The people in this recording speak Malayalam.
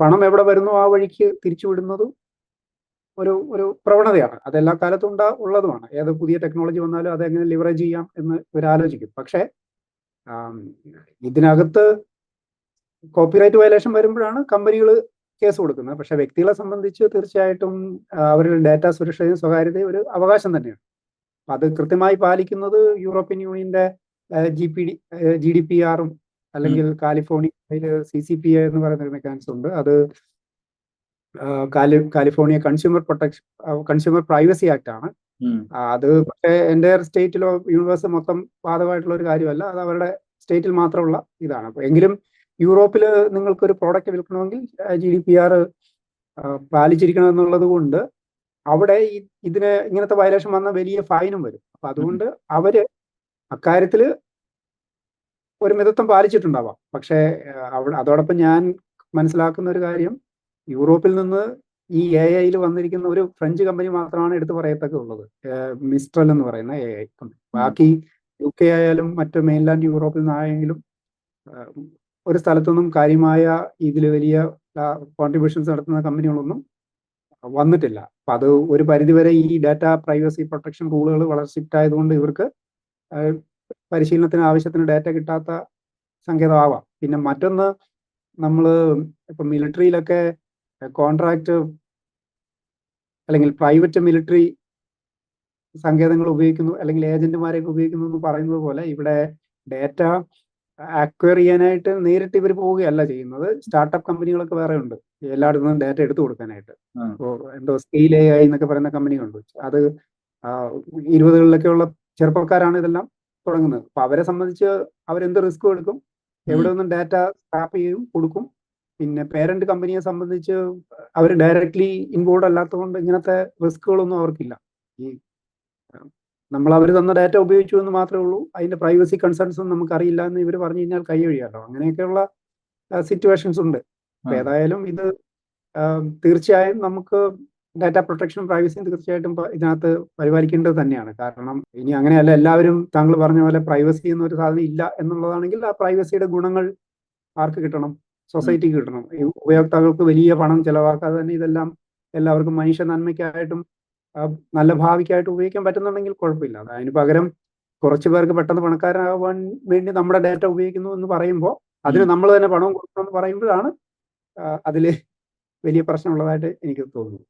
പണം എവിടെ വരുന്നു ആ വഴിക്ക് തിരിച്ചുവിടുന്നതും ഒരു ഒരു പ്രവണതയാണ്. അതെല്ലാ കാലത്തും ഉണ്ടാ ഉള്ളതുമാണ്. ഏത് പുതിയ ടെക്നോളജി വന്നാലും അത് എങ്ങനെ ലിവറേജ് ചെയ്യാം എന്ന് ഇവർ ആലോചിക്കും പക്ഷേ ഇതിനകത്ത് കോപ്പിറൈറ്റ് വയലേഷൻ വരുമ്പോഴാണ് കമ്പനികൾ കേസ് കൊടുക്കുന്നത്. പക്ഷെ വ്യക്തികളെ സംബന്ധിച്ച് തീർച്ചയായിട്ടും അവരുടെ ഡാറ്റ സുരക്ഷയും സ്വകാര്യതയും ഒരു അവകാശം തന്നെയാണ്. അത് കൃത്യമായി പാലിക്കുന്നത് യൂറോപ്യൻ യൂണിയന്റെ G P D G D P ആറും അല്ലെങ്കിൽ കാലിഫോർണിയയിൽ സി സി പി എന്ന് പറയുന്ന ഒരു മെക്കാനിസം ഉണ്ട്. അത് Cali California consumer protection consumer privacy act ആണ്. അത് പക്ഷേ എന്റെ സ്റ്റേറ്റിലോ യൂണിവേഴ്സ് മൊത്തം ബാധകമായിട്ടുള്ള ഒരു കാര്യമല്ല. അത് അവരുടെ സ്റ്റേറ്റിൽ മാത്രമുള്ള ഇതാണ്. അപ്പൊ എങ്കിലും യൂറോപ്പിൽ നിങ്ങൾക്ക് ഒരു പ്രോഡക്റ്റ് വിൽക്കണമെങ്കിൽ ജി ഡി പി ആർ പാലിച്ചിരിക്കണം എന്നുള്ളത് കൊണ്ട് അവിടെ ഇതിന് ഇങ്ങനത്തെ വയലേഷൻ വന്ന വലിയ ഫൈനും വരും. അപ്പൊ അതുകൊണ്ട് അവർ അക്കാര്യത്തിൽ ഒരു മിതത്വം പാലിച്ചിട്ടുണ്ടാവാം. പക്ഷേ അവിടെ അതോടൊപ്പം ഞാൻ മനസ്സിലാക്കുന്ന ഒരു കാര്യം യൂറോപ്പിൽ നിന്ന് ഈ എ ഐയിൽ വന്നിരിക്കുന്ന ഒരു ഫ്രഞ്ച് കമ്പനി മാത്രമാണ് എടുത്തു പറയത്തക്ക ഉള്ളത് മിസ്ട്രൽ എന്ന് പറയുന്ന എ ഐ കമ്പനി. ബാക്കി യു കെ ആയാലും മറ്റു മെയിൻലാൻഡ് യൂറോപ്പിൽ നിന്നായെങ്കിലും ഒരു സ്ഥലത്തൊന്നും കാര്യമായ ഇതിൽ വലിയ കോൺട്രിബ്യൂഷൻസ് നടത്തുന്ന കമ്പനികളൊന്നും വന്നിട്ടില്ല. അപ്പൊ അത് ഒരു പരിധിവരെ ഈ ഡാറ്റ പ്രൈവസി പ്രൊട്ടക്ഷൻ റൂളുകൾ വളരെ സ്ട്രിക്റ്റ് ആയതുകൊണ്ട് ഇവർക്ക് പരിശീലനത്തിന് ആവശ്യത്തിന് ഡാറ്റ കിട്ടാത്ത സങ്കേതമാവാം. പിന്നെ മറ്റൊന്ന് നമ്മൾ ഇപ്പൊ മിലിറ്ററിയിലൊക്കെ കോൺട്രാക്ട് അല്ലെങ്കിൽ പ്രൈവറ്റ് മിലിറ്ററി സങ്കേതങ്ങൾ ഉപയോഗിക്കുന്നു അല്ലെങ്കിൽ ഏജന്റുമാരെയൊക്കെ ഉപയോഗിക്കുന്നു എന്ന് പറയുന്നത് പോലെ ഇവിടെ ഡാറ്റ അക്വയർ ചെയ്യാനായിട്ട് നേരിട്ട് ഇവർ പോവുകയല്ല ചെയ്യുന്നത്. സ്റ്റാർട്ടപ്പ് കമ്പനികളൊക്കെ വേറെ ഉണ്ട് എല്ലായിടത്തു നിന്നും ഡാറ്റ എടുത്തു കൊടുക്കാനായിട്ട്. ഇപ്പോൾ എന്തോ സ്കെയിൽ എ ഐ എന്നൊക്കെ പറയുന്ന കമ്പനികളുണ്ട് അത് ഇരുപതുകളിലൊക്കെ ഉള്ള ചെറുപ്പക്കാരാണ് ഇതെല്ലാം. തുടങ്ങുന്നത്. അപ്പൊ അവരെ സംബന്ധിച്ച് അവരെന്ത് റിസ്ക് എടുക്കും? എവിടെ നിന്നും ഡാറ്റ സ്ക്രാപ്പ് ചെയ്യും കൊടുക്കും. പിന്നെ പേരന്റ് കമ്പനിയെ സംബന്ധിച്ച് അവർ ഡയറക്ട്ലി ഇൻവോൾവ് അല്ലാത്തതുകൊണ്ട് ഇങ്ങനത്തെ റിസ്കുകളൊന്നും അവർക്കില്ല. ഈ നമ്മൾ അവർ തന്ന ഡാറ്റ ഉപയോഗിച്ചു എന്ന് മാത്രമേ ഉള്ളൂ. അതിന്റെ പ്രൈവസി കൺസേൺസ് നമുക്ക് അറിയില്ല എന്ന് ഇവർ പറഞ്ഞു കഴിഞ്ഞാൽ കൈ ഒഴിയാലോ അങ്ങനെയൊക്കെയുള്ള സിറ്റുവേഷൻസ് ഉണ്ട്. ഏതായാലും ഇത് തീർച്ചയായും നമുക്ക് ഡാറ്റ പ്രൊട്ടക്ഷനും പ്രൈവസിയും തീർച്ചയായിട്ടും ഇതിനകത്ത് പരിപാലിക്കേണ്ടത് തന്നെയാണ്. കാരണം ഇനി അങ്ങനെയല്ല എല്ലാവരും താങ്കൾ പറഞ്ഞ പോലെ പ്രൈവസി എന്നൊരു സാധനം ഇല്ല എന്നുള്ളതാണെങ്കിൽ ആ പ്രൈവസിയുടെ ഗുണങ്ങൾ ആർക്ക് കിട്ടണം? സൊസൈറ്റിക്ക് കിട്ടണം. ഈ ഉപയോക്താക്കൾക്ക് വലിയ പണം ചെലവാക്കാതെ തന്നെ ഇതെല്ലാം എല്ലാവർക്കും മനുഷ്യ നന്മയ്ക്കായിട്ടും നല്ല ഭാവിക്കായിട്ട് ഉപയോഗിക്കാൻ പറ്റുന്നുണ്ടെങ്കിൽ കുഴപ്പമില്ല. അത് അതിന് പകരം കുറച്ച് പേർക്ക് പെട്ടെന്ന് പണക്കാരനാവാൻ വേണ്ടി നമ്മുടെ ഡാറ്റ ഉപയോഗിക്കുന്നു എന്ന് പറയുമ്പോൾ അതിന് നമ്മൾ തന്നെ പണവും കൊടുക്കണം എന്ന് പറയുമ്പോഴാണ് അതിൽ വലിയ പ്രശ്നമുള്ളതായിട്ട് എനിക്ക് തോന്നുന്നു